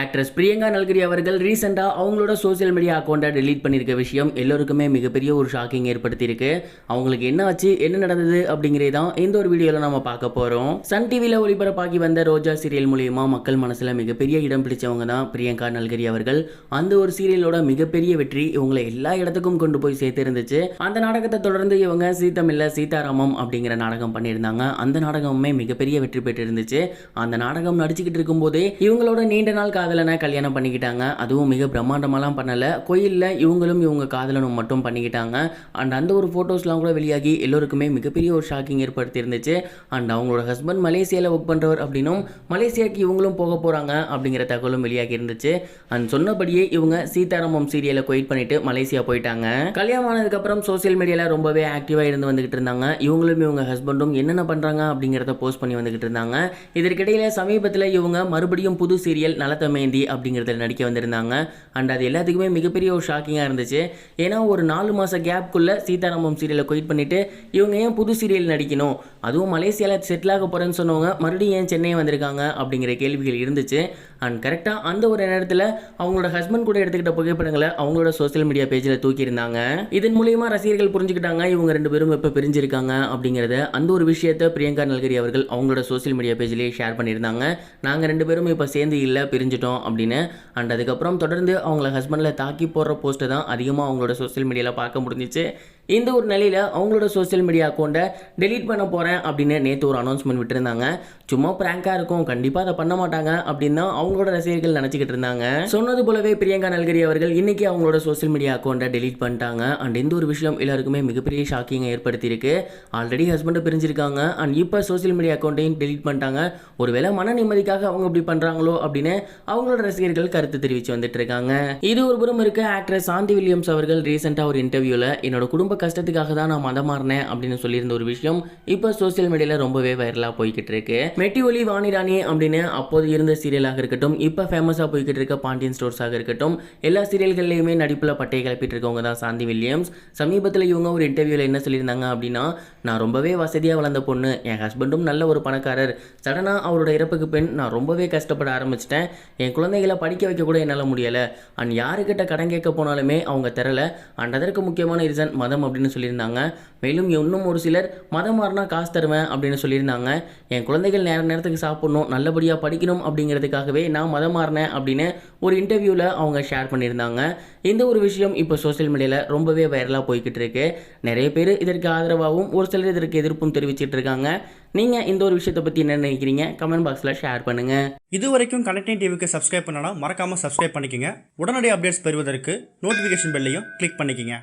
Actress Priyanka நல்கிரி அவர்கள் ரீசெண்டாக அவங்களோட சோஷியல் மீடியா அக்கௌண்ட்டை டெலீட் பண்ணியிருக்க விஷயம் எல்லோருக்குமே மிகப்பெரிய ஒரு ஷாக்கிங் ஏற்படுத்தியிருக்கு. அவங்களுக்கு என்ன ஆச்சு என்ன நடந்தது அப்படிங்கிறது தான் இந்த ஒரு வீடியோவில் நம்ம பார்க்க போகிறோம் சன் டிவியில் ஒளிபரப்பாகி வந்த ரோஜா சீரியல் மூலியமாக மக்கள் மனசில் மிகப்பெரிய இடம் பிடிச்சவங்க தான் பிரியங்கா நல்கிரி அவர்கள். அந்த ஒரு சீரியலோட மிகப்பெரிய வெற்றி இவங்களை எல்லா இடத்துக்கும் கொண்டு போய் சேர்த்து இருந்துச்சு அந்த நாடகத்தை தொடர்ந்து இவங்க சீத்தமில்ல சீதாராமம் அப்படிங்கிற நாடகம் பண்ணியிருந்தாங்க. அந்த நாடகமுமே மிகப்பெரிய வெற்றி பெற்று இருந்துச்சு அந்த நாடகம் நடிச்சுக்கிட்டு இருக்கும்போதே இவங்களோட நீண்ட நாள் காதலனை கல்யாணம் பண்ணிக்கிட்டாங்க. அதுவும் மிக பிரம்மாண்டமாலாம் பண்ணலை. கோயிலில் இவங்களும் இவங்க காதலனும் மட்டும் பண்ணிக்கிட்டாங்க. அண்ட் அந்த ஒரு ஃபோட்டோஸ்லாம் கூட வெளியாகி எல்லோருக்குமே மிகப்பெரிய ஒரு ஷாக்கிங் ஏற்படுத்தி இருந்துச்சு அண்ட் அவங்களோட ஹஸ்பண்ட் மலேசியாவில் ஒர்க் பண்ணுறவர் அப்படின்னும் மலேசியாவுக்கு இவங்களும் போக போகிறாங்க அப்படிங்கிற தகவலும் வெளியாகி இருந்துச்சு. அண்ட் சொன்னபடியே இவங்க சீதாராமம் சீரியலை கொயிட் பண்ணிட்டு மலேசியா போயிட்டாங்க. கல்யாணம் ஆனதுக்கப்புறம் சோஷியல் மீடியாவில் ரொம்பவே ஆக்டிவாக இருந்து வந்துகிட்டு இருந்தாங்க. இவங்களும் இவங்க ஹஸ்பண்டும் என்னென்ன பண்ணுறாங்க அப்படிங்கிறத போஸ்ட் பண்ணி வந்துகிட்டு இருந்தாங்க. இதற்கிடையில் சமீபத்தில் இவங்க மறுபடியும் புது சீரியல் நலத்த மேந்தி அப்படிங்கிறதுல நடிக்க வந்திருந்தாங்க. அண்ட் அது எல்லாத்துக்குமே மிகப்பெரிய ஒரு ஷாக்கிங்காக இருந்துச்சு. ஏன்னா ஒரு நாலு மாத கேப்குள்ளே சீதாராமம் சீரியலை கொயிட் பண்ணிட்டு இவங்க ஏன் புது சீரியல் நடிக்கணும்? அதுவும் மலேசியாவில் செட்டில் ஆக போகிறேன்னு சொன்னவங்க மறுபடியும் ஏன் சென்னை வந்திருக்காங்க அப்படிங்கிற கேள்விகள் இருந்துச்சு. அண்ட் கரெக்டாக அந்த ஒரு நேரத்தில் அவங்களோட ஹஸ்பண்ட் கூட எடுத்துக்கிட்ட புகைப்படங்களை அவங்களோட சோஷியல் மீடியா பேஜில் தூக்கியிருந்தாங்க. இதன் மூலியமாக ரசிகர்கள் புரிஞ்சுக்கிட்டாங்க இவங்க ரெண்டு பேரும் இப்போ பிரிஞ்சிருக்காங்க அப்படிங்கிறத அந்த ஒரு விஷயத்தை பிரியங்கா நல்கரி அவர்கள் அவங்களோட சோஷியல் மீடியா பேஜ்லேயே ஷேர் பண்ணியிருந்தாங்க. நாங்கள் ரெண்டு பேரும் இப்போ சேர்ந்து இல்லை பிரிஞ்சிட்டோம் அப்படின்னு. அண்ட் அதுக்கப்புறம் தொடர்ந்து அவங்கள ஹஸ்பண்டில் தாக்கி போடுற போஸ்ட்டை தான் அதிகமாக அவங்களோட சோஷியல் மீடியாவில் பார்க்க முடிஞ்சிச்சு. இந்த ஒரு நிலையில் அவங்களோட சோஷியல் மீடியா அக்கௌண்ட்டை டெலீட் பண்ண போகிறேன் அப்படின்னு நேற்று ஒரு அனௌன்ஸ்மெண்ட் விட்டுருந்தாங்க. சும்மா ப்ராங்காக இருக்கும். கண்டிப்பாக அதை பண்ண மாட்டாங்க அப்படின்னு தான் அவங்களோட ரசிகர்கள் நினச்சிக்கிட்டு இருந்தாங்க. சொன்னது போலவே பிரியங்கா நல்கரி அவர்கள் இன்றைக்கி அவங்களோட சோஷியல் மீடியா அக்கௌண்ட்டை டெலீட் பண்ணிட்டாங்க. அண்ட் இந்த ஒரு விஷயம் எல்லாருக்குமே மிகப்பெரிய ஷாக்கிங்கை ஏற்படுத்தியிருக்கு. ஆல்ரெடி ஹஸ்பண்டை பிரிஞ்சிருக்காங்க. அண்ட் இப்போ சோஷியல் மீடியா அக்கௌண்ட்டையும் டெலீட் பண்ணிட்டாங்க. ஒருவேளை மன நிம்மதிக்காக அவங்க இப்படி பண்ணுறாங்களோ அப்படின்னு அவங்களோட ரசிகர்கள் கருத்து தெரிவித்து வந்துட்டு இருக்காங்க. இது ஒரு புறம் இருக்க ஆக்ட்ரஸ் சாந்தி வில்லியம்ஸ் அவர்கள் ரீசெண்டாக ஒரு இன்டர்வியூவில் என்னோட குடும்ப கஷ்டத்துக்காக தான் நான் மதம் மாறினேன் அப்படின்னு சொல்லியிருந்த ஒரு விஷயம் இப்போ சோஷியல் மீடியாவில் ரொம்பவே வைரலாக போய்கிட்டு இருக்கு. மெட்டி ஒலி வாணிராணி அப்படின்னு அப்போது இருந்த சீரியலாக இருக்கட்டும் இப்போ ஃபேமஸாக போய்கிட்டு இருக்க பாண்டியன் ஸ்டோர்ஸாக இருக்கட்டும் எல்லா சீரியல்கள்லையுமே நடிப்பில் பட்டையை கிளப்பிட்டு இருக்கவங்க தான் சாந்தி வில்லியம்ஸ். சமீபத்தில் இவங்க ஒரு இன்டர்வியூவில் என்ன சொல்லியிருந்தாங்க அப்படின்னா நான் ரொம்பவே வசதியாக வளர்ந்த பொண்ணு என் ஹஸ்பண்டும் நல்ல ஒரு பணக்காரர். சடனாக அவரோட இறப்புக்கு பின் நான் ரொம்பவே கஷ்டப்பட ஆரம்பிச்சிட்டேன். என் குழந்தைகளை படிக்க வைக்க கூட என்னால் முடியலை. அண்ட் யாருக்கிட்ட கடன் கேட்க போனாலுமே அவங்க தரலை. அண்ட் அதற்கு முக்கியமான ரீசன் மதம் அப்படின்னு சொல்லியிருந்தாங்க. மேலும் இன்னும் ஒரு சிலர் மதம் மாறினா காசு தருவேன் அப்படின்னு சொல்லியிருந்தாங்க. என் குழந்தைகள் நேர நேரத்துக்கு சாப்பிடணும் நல்லபடியாக படிக்கணும் அப்படிங்கிறதுக்காகவே நான் மதம் மாறினேன் அப்படின்னு ஒரு இன்டர்வியூவில் அவங்க ஷேர் பண்ணியிருந்தாங்க. இந்த ஒரு விஷயம் இப்போ சோஷியல் மீடியாவில் ரொம்பவே வைரலாக போய்கிட்டு இருக்கு. நிறைய பேர் இதற்கு ஆதரவாகவும் ஒரு சிலர் இதற்கு எதிர்ப்பும் தெரிவிச்சிட்டு இருக்காங்க. நீங்கள் இந்த ஒரு விஷயத்தை பற்றி என்ன நினைக்கிறீங்க? கமெண்ட் பாக்ஸில் ஷேர் பண்ணுங்கள் இது வரைக்கும் கனெக்டிங் டிவிக்கு சப்ஸ்கிரைப் பண்ணனா மறக்காமல் சப்ஸ்கிரைப் பண்ணிக்கங்க. உடனடி அப்டேட்ஸ் பெறுவதற்கு நோட்டிஃபிகேஷன் பெல்லையும் கிளிக் பண்ணிக்கோங்க.